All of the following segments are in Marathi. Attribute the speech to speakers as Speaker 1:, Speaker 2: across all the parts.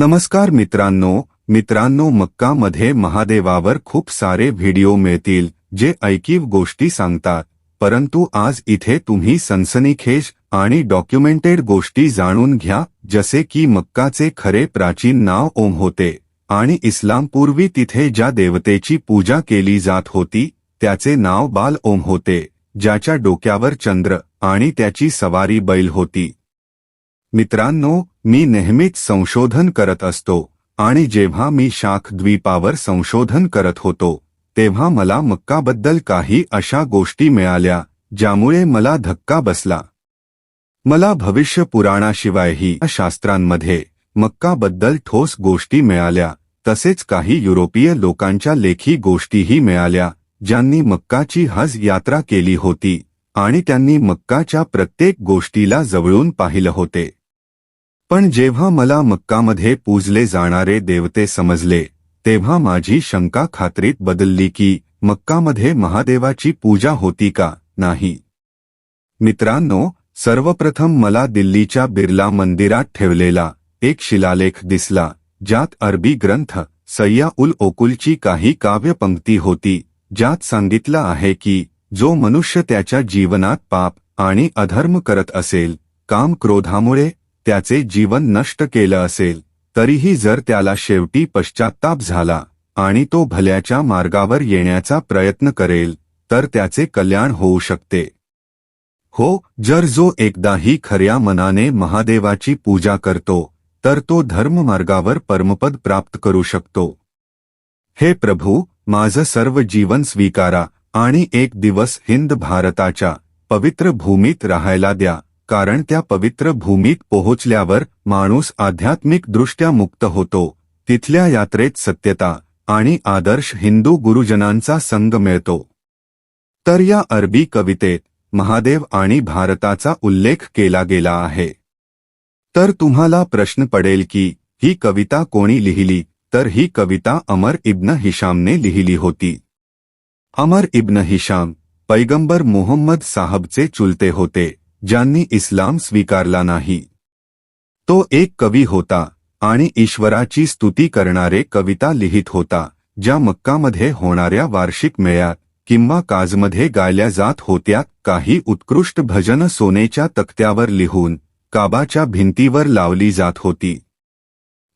Speaker 1: नमस्कार मित्रांनो मित्रांनो, मक्कामध्ये महादेवावर खूप सारे व्हिडिओ मिळतील, जे ऐकीव गोष्टी सांगतात. परंतु आज इथे तुम्ही सनसनीखेज आणि डॉक्युमेंटेड गोष्टी जाणून घ्या, जसे की मक्काचे खरे प्राचीन नाव ओम होते आणि इस्लामपूर्वी तिथे ज्या देवतेची पूजा केली जात होती, त्याचे नाव बाल ओम होते, ज्याच्या डोक्यावर चंद्र आणि त्याची सवारी बैल होती. मित्रांनो मी नेहमीच संशोधन करत असतो आणि जेव्हा मी शाख द्वीपावर संशोधन करत होतो तेव्हा मला मक्काबद्दल काही अशा गोष्टी मिळाल्या ज्यामुळे मला धक्का बसला. मला भविष्य पुराणाशिवायही शास्त्रांमध्ये मक्काबद्दल ठोस गोष्टी मिळाल्या तसेच काही युरोपीय लोकांच्या लेखी गोष्टीही मिळाल्या ज्यांनी मक्काची हज यात्रा केली होती आणि त्यांनी मक्काच्या प्रत्येक गोष्टीला जवळून पाहिलं होते. पण जेव्हा मला मक्कामध्ये पूजले जाणारे देवते समजले तेव्हा माझी शंका खात्रीत बदलली की मक्कामध्ये महादेवाची पूजा होती का नाही. मित्रांनो सर्वप्रथम मला दिल्लीच्या बिर्ला मंदिरात ठेवलेला एक शिलालेख दिसला ज्यात अरबी ग्रंथ सय्या उल ओकुलची काही काव्यपंक्ती होती ज्यात सांगितलं आहे की जो मनुष्य त्याच्या जीवनात पाप आणि अधर्म करत असेल काम क्रोधामुळे त्याचे जीवन नष्ट केलं असेल तरीही जर त्याला शेवटी पश्चाताप झाला आणि तो भल्याच्या मार्गावर येण्याचा प्रयत्न करेल तर त्याचे कल्याण होऊ शकते. हो जर जो एकदाही खऱ्या मनाने महादेवाची पूजा करतो तर तो धर्ममार्गावर परमपद प्राप्त करू शकतो. हे प्रभू माझं सर्व जीवन स्वीकारा आणि एक दिवस हिंद भारताच्या पवित्र भूमीत राहायला द्या. कारण त्या पवित्र भूमीत पोहोचल्यावर माणूस आध्यात्मिक दृष्ट्या मुक्त होतो. तिथल्या यात्रेत सत्यता आणि आदर्श हिंदू गुरुजनांचा संग मिळतो. तर या अरबी कवितेत महादेव आणि भारताचा उल्लेख केला गेला आहे. तर तुम्हाला प्रश्न पडेल की ही कविता कोणी लिहिली? तर ही कविता अमर इब्न हिशामने लिहिली होती. अमर इब्न हिशाम पैगंबर मोहम्मद साहबचे चुलते होते. ज्यांनी इस्लाम स्वीकारला नाही. तो एक कवी होता आणि ईश्वराची स्तुती करणारे कविता लिहित होता, ज्या मक्कामध्ये होणाऱ्या वार्षिक मेळ्यात किंवा काजमध्ये गायल्या जात होत्या, काही उत्कृष्ट भजन सोनेच्या तक्त्यावर लिहून, काबाच्या भिंतीवर लावली जात होती.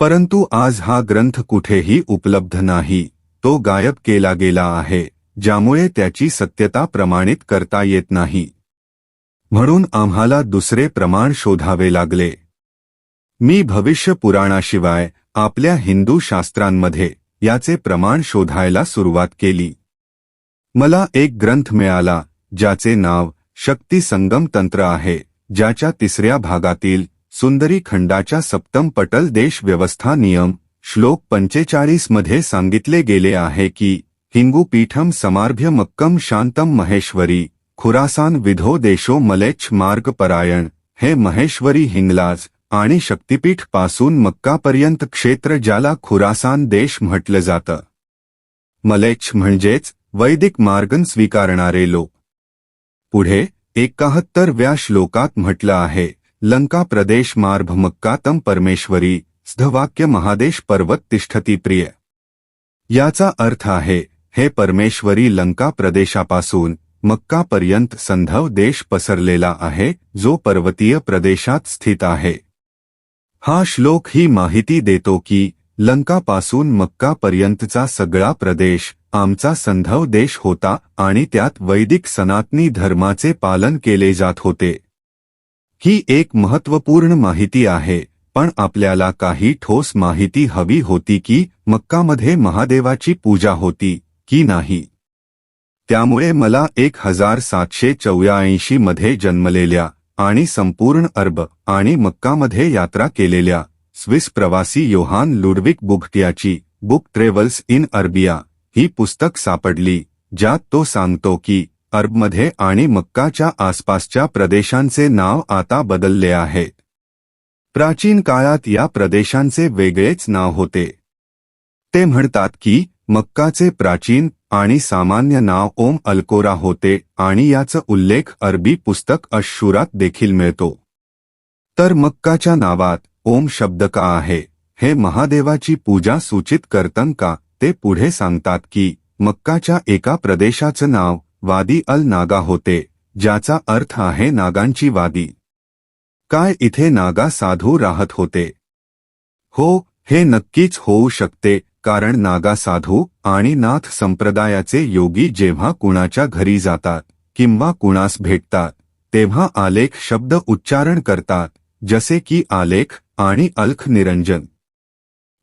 Speaker 1: परंतु आज हा ग्रंथ कुठेही उपलब्ध नाही तो गायब केला गेला आहे, ज्यामुळे त्याची सत्यता प्रमाणित करता येत नाही. म्हणून आम्हाला दुसरे प्रमाण शोधावे लागले. मी भविष्य पुराणाशिवाय आपल्या हिंदू शास्त्रांमध्ये याचे प्रमाण शोधायला सुरुवात केली. मला एक ग्रंथ मिळाला ज्याचे नाव शक्ती संगम तंत्र आहे ज्याच्या तिसऱ्या भागातील सुंदरी खंडाच्या सप्तम पटल देश व्यवस्था नियम श्लोक पंचेचाळीसमध्ये सांगितले गेले आहे की हिंगू पीठम समार्भ्य मक्कम शांतम महेश्वरी खुरासान विधो देशो मलेच्छ मार्ग परायण हे महेश्वरी हिंगलाज आणि शक्तिपीठपासून मक्कापर्यंत क्षेत्र ज्याला खुरासान देश म्हटलं जातं. मलेच्छ म्हणजेच वैदिक मार्गन स्वीकारणारे लोक. पुढे एकाहत्तरव्या श्लोकात म्हटलं आहे लंका प्रदेश मार्भ मक्कातम परमेश्वरी स्थवाक्य महादेश पर्वत तिष्ठती प्रिय. याचा अर्थ आहे हे परमेश्वरी लंका प्रदेशापासून मक्कापर्यंत संधव देश पसरलेला आहे जो पर्वतीय प्रदेशात स्थित आहे. हा श्लोक ही माहिती देतो की लंकापासून मक्कापर्यंतचा सगळा प्रदेश आमचा संधव देश होता आणि त्यात वैदिक सनातनी धर्माचे पालन केले जात होते. ही एक महत्त्वपूर्ण माहिती आहे पण आपल्याला काही ठोस माहिती हवी होती की मक्कामध्ये महादेवाची पूजा होती की नाही? त्यामुळे मला एक हजार सातशे चौऱ्याऐंशी मध्ये जन्मलेल्या आणि संपूर्ण अरब आणि मक्कामध्ये यात्रा केलेल्या स्विस प्रवासी योहान लुडविक बुघटियाची बुक ट्रेव्हल्स इन अरबिया ही पुस्तक सापडली ज्यात तो सांगतो की अरबमध्ये आणि मक्काच्या आसपासच्या प्रदेशांचे नाव आता बदलले आहेत प्राचीन काळात या प्रदेशांचे वेगळेच नाव होते. ते म्हणतात की मक्काचे प्राचीन आणि सामान्य नाव ओम अल्कोरा होते आणि याचा उल्लेख अरबी पुस्तक अशुरात देखील मिळतो. तर मक्काच्या नावात ओम शब्द का आहे? हे महादेवाची पूजा सूचित करतं का? ते पुढे सांगतात की मक्काच्या एका प्रदेशाचं नाव वादी अल नागा होते ज्याचा अर्थ आहे नागांची वादी. काय इथे नागा साधू राहत होते? हो हे नक्कीच होऊ शकते कारण नागा साधू आणि नाथ संप्रदायाचे योगी जेव्हा कुणाच्या घरी जातात किंवा कुणास भेटतात तेव्हा आलेख शब्द उच्चारण करतात जसे की आलेख आणि अल्ख निरंजन.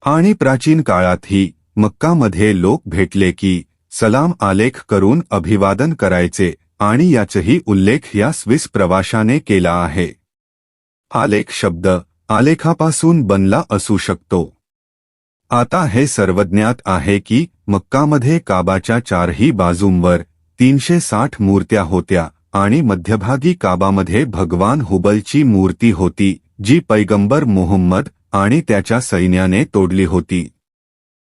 Speaker 1: आणि प्राचीन काळातही मक्कामध्ये लोक भेटले की सलाम आलेख करून अभिवादन करायचे आणि याचही उल्लेख या स्विस प्रवाशाने केला आहे. आलेख शब्द आलेखापासून बनला असू शकतो. आता हे सर्वज्ञात आहे की मक्कामध्ये काबाच्या चारही बाजूंवर तीनशे साठ मूर्त्या होत्या आणि मध्यभागी काबामध्ये भगवान हुबलची मूर्ती होती जी पैगंबर मोहम्मद आणि त्याच्या सैन्याने तोडली होती.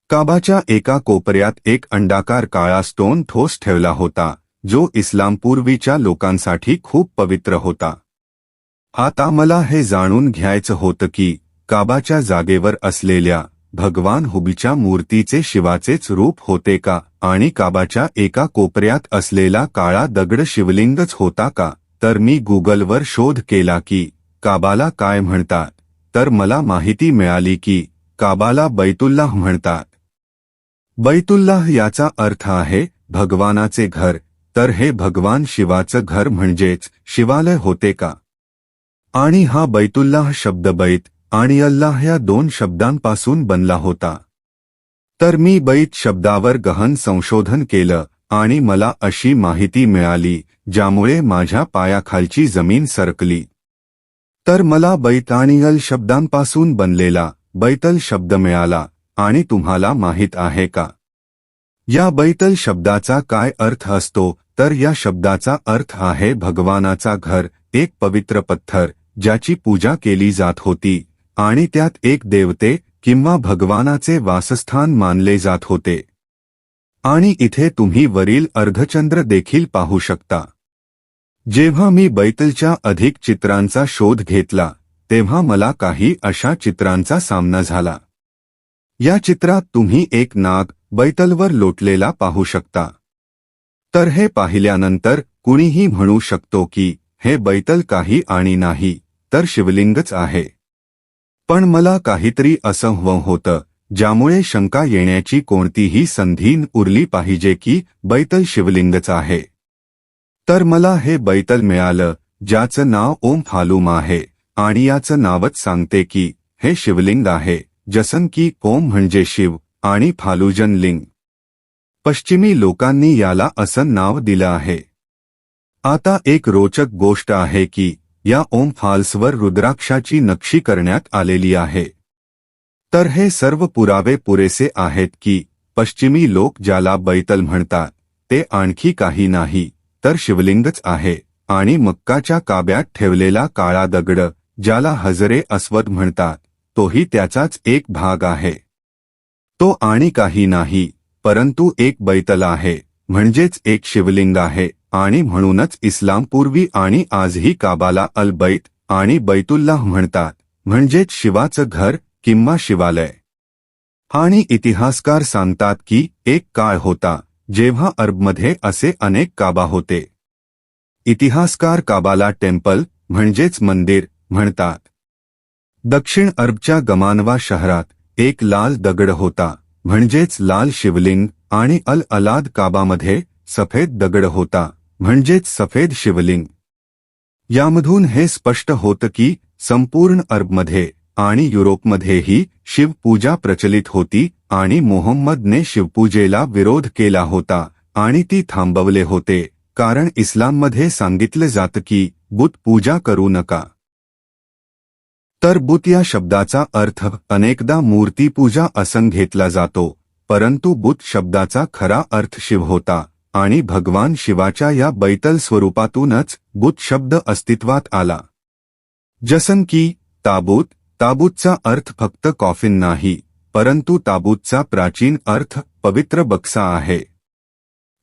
Speaker 1: काबाच्या एका कोपऱ्यात एक अंडाकार काळा स्टोन ठोस ठेवला होता जो इस्लामपूर्वीच्या लोकांसाठी खूप पवित्र होता. आता मला हे जाणून घ्यायचं होतं की काबाच्या जागेवर असलेल्या भगवान हुबीच्या मूर्तीचे शिवाचेच रूप होते का आणि काबाच्या एका कोपऱ्यात असलेला काळा दगड शिवलिंगच होता का? तर मी गुगलवर शोध केला की काबाला काय म्हणतात? तर मला माहिती मिळाली की काबाला बैतुल्लाह म्हणतात. बैतुल्लाह याचा अर्थ आहे भगवानाचे घर. तर हे भगवान शिवाचं घर म्हणजेच शिवालय होते का? आणि हा बैतुल्लाह शब्द बैत आणि अल्लाह या दोन शब्दांपासून बनला होता. तर मी बैत शब्दावर गहन संशोधन केलं आणि मला अशी माहिती मिळाली ज्यामुळे माझ्या पायाखालची जमीन सरकली. तर मला बैत आणि अल शब्दांपासून बनलेला बैतल शब्द मिळाला आणि तुम्हाला माहीत आहे का? या बैतल शब्दाचा काय अर्थ असतो? तर या शब्दाचा अर्थ आहे भगवानाचा घर एक पवित्र पत्थर ज्याची पूजा केली जात होती. आणि त्यात एक देवते किंवा भगवानाचे वासस्थान मानले जात होते. आणि इथे तुम्ही वरील अर्धचंद्र देखील पाहू शकता. जेव्हा मी बैतलच्या अधिक चित्रांचा शोध घेतला तेव्हा मला काही अशा चित्रांचा सामना झाला. या चित्रात तुम्ही एक नाग बैतलवर लोटलेला पाहू शकता. तर हे पाहिल्यानंतर कुणीही म्हणू शकतो की हे बैतल काही आणि नाही तर शिवलिंगच आहे. पण मला काहीतरी असं हवं होतं ज्यामुळे शंका येण्याची कोणतीही संधी उरली पाहिजे की बैतल शिवलिंगच आहे. तर मला हे बैतल मिळालं ज्याचं नाव ओम फालूम आहे आणि याचं नावच सांगते की हे शिवलिंग आहे जसन की ओम म्हणजे शिव आणि फालुजन लिंग. पश्चिमी लोकांनी याला असं नाव दिलं आहे. आता एक रोचक गोष्ट आहे की या ओम फाल्सवर रुद्राक्षाची नक्षी करण्यात आलेली आहे. तर हे सर्व पुरावे पुरेसे आहेत की पश्चिमी लोक ज्याला बैतल म्हणतात ते आणखी काही नाही तर शिवलिंगच आहे आणि मक्काच्या काब्यात ठेवलेला काळा दगड ज्याला हजरे अस्वद म्हणतात तोही त्याचाच एक भाग आहे. तो आणि काही नाही परंतु एक बैतल आहे. म्हणजेच एक शिवलिंग आहे आणि म्हणूनच इस्लामपूर्वी आणि आजही काबाला अल बैत आणि बैतुल्लाह म्हणतात. म्हणजेच शिवाचं घर किंवा शिवालय. आणि इतिहासकार सांगतात की एक काळ होता जेव्हा अरबमध्ये असे अनेक काबा होते. इतिहासकार काबाला टेम्पल म्हणजेच मंदिर म्हणतात. दक्षिण अरबच्या गमानवा शहरात एक लाल दगड होता. म्हणजेच लाल शिवलिंग आणि अल अलाद काबामध्ये सफेद दगड होता म्हणजेच सफेद शिवलिंग. यामधून हे स्पष्ट होतं की संपूर्ण अरबमध्ये आणि युरोपमध्येही शिवपूजा प्रचलित होती आणि मोहम्मदने शिवपूजेला विरोध केला होता आणि ती थांबवले होते कारण इस्लाममध्ये सांगितलं जातं की बुत पूजा करू नका. तर बुत या शब्दाचा अर्थ अनेकदा मूर्तीपूजा असं घेतला जातो परंतु बुत शब्दाचा खरा अर्थ शिव होता आणि भगवान शिवाच्या या बैतल स्वरूपातूनच बुत शब्द अस्तित्वात आला. जसन की ताबूत ताबूतचा अर्थ फक्त कॉफिन नाही परंतु ताबूतचा प्राचीन अर्थ पवित्र बक्सा आहे.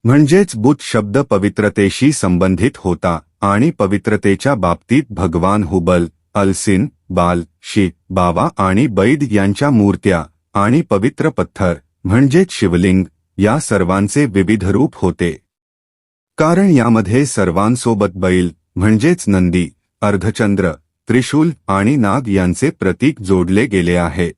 Speaker 1: म्हणजेच बुत शब्द पवित्रतेशी संबंधित होता आणि पवित्रतेच्या बाबतीत भगवान हुबल अलसिन बाल शी बावा आणि बैद यांच्या मूर्त्या आणि पवित्र पत्थर म्हणजेच शिवलिंग या सर्वांचे विविध रूप होते. कारण यामध्ये सर्वांसोबत बैल म्हणजेच नंदी अर्धचंद्र त्रिशूल आणि नाग यांचे प्रतीक जोडले गेले आहेत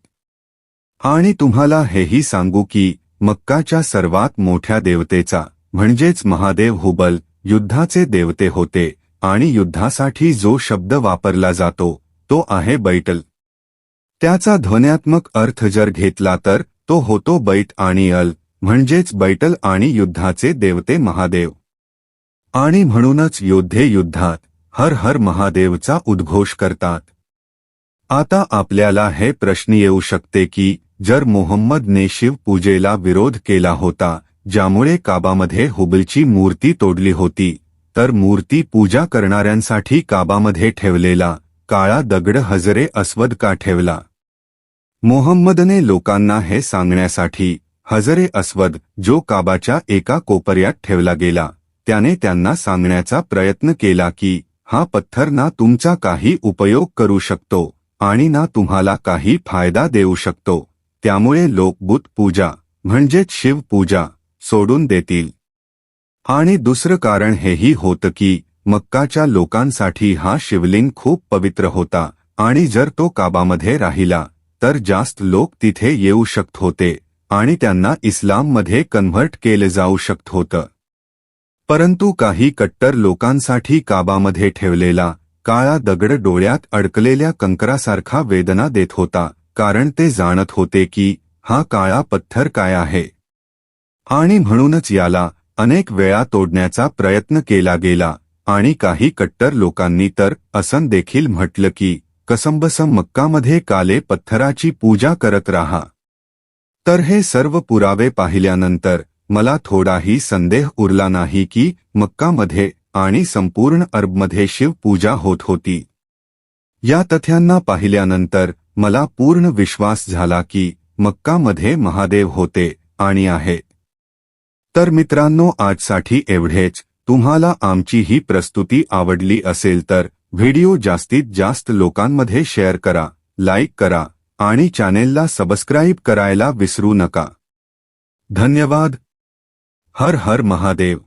Speaker 1: आणि तुम्हाला हेही सांगू की मक्काच्या सर्वात मोठ्या देवतेचा म्हणजेच महादेव हुबल युद्धाचे देवते होते आणि युद्धासाठी जो शब्द वापरला जातो तो आहे बैटल. त्याचा ध्वन्यात्मक अर्थ जर घेतला तर तो होतो बैट आणि अल म्हणजेच बैटल आणि युद्धाचे देवते महादेव. आणि म्हणूनच योद्धे युद्धात हर हर महादेवचा उद्घोष करतात. आता आपल्याला हे प्रश्न येऊ शकते की जर मोहम्मदने शिवपूजेला विरोध केला होता ज्यामुळे काबामध्ये हुबलची मूर्ती तोडली होती तर मूर्ती पूजा करणाऱ्यांसाठी काबामध्ये ठेवलेला काळा दगड हजरे अस्वद का ठेवला. मोहम्मदने लोकांना हे सांगण्यासाठी हजरे अस्वद जो काबाच्या एका कोपऱ्यात ठेवला गेला त्याने त्यांना सांगण्याचा प्रयत्न केला की हा पत्थर ना तुमचा काही उपयोग करू शकतो आणि ना तुम्हाला काही फायदा देऊ शकतो. त्यामुळे लोक बुत पूजा म्हणजेच शिवपूजा सोडून देतील. आणि दुसरं कारण हेही होतं की मक्काच्या लोकांसाठी हा शिवलिंग खूप पवित्र होता आणि जर तो काबामध्ये राहिला तर जास्त लोक तिथे येऊ शकत होते आणि त्यांना इस्लाममध्ये कन्व्हर्ट केले जाऊ शकत होतं परंतु काही कट्टर लोकांसाठी काबामध्ये ठेवलेला काळा दगड डोळ्यात अडकलेल्या कंकरासारखा वेदना देत होता कारण ते जाणत होते की हा काळा पत्थर काय आहे? आणि म्हणूनच याला अनेक वेळा तोडण्याचा प्रयत्न केला गेला आणि काही कट्टर लोकांनी तर असं देखील म्हटलं की कसंबसम मक्कामध्ये काले पत्थराची पूजा करत राहा. तर हे सर्व पुरावे पाहिल्यानंतर मला थोडाही संदेह उरला नाही की मक्कामध्ये आणि संपूर्ण अरबमध्ये शिवपूजा होत होती. या तथ्यांना पाहिल्यानंतर मला पूर्ण विश्वास झाला की मक्कामध्ये महादेव होते आणि आहे. तर मित्रांनो आजसाठी एवढेच. तुम्हाला आमची ही प्रस्तुती आवडली असेल तर व्हिडिओ जास्तीत जास्त लोकांमध्ये शेअर करा लाईक करा आणि चॅनेलला सबस्क्राईब करायला विसरू नका. धन्यवाद. हर हर महादेव.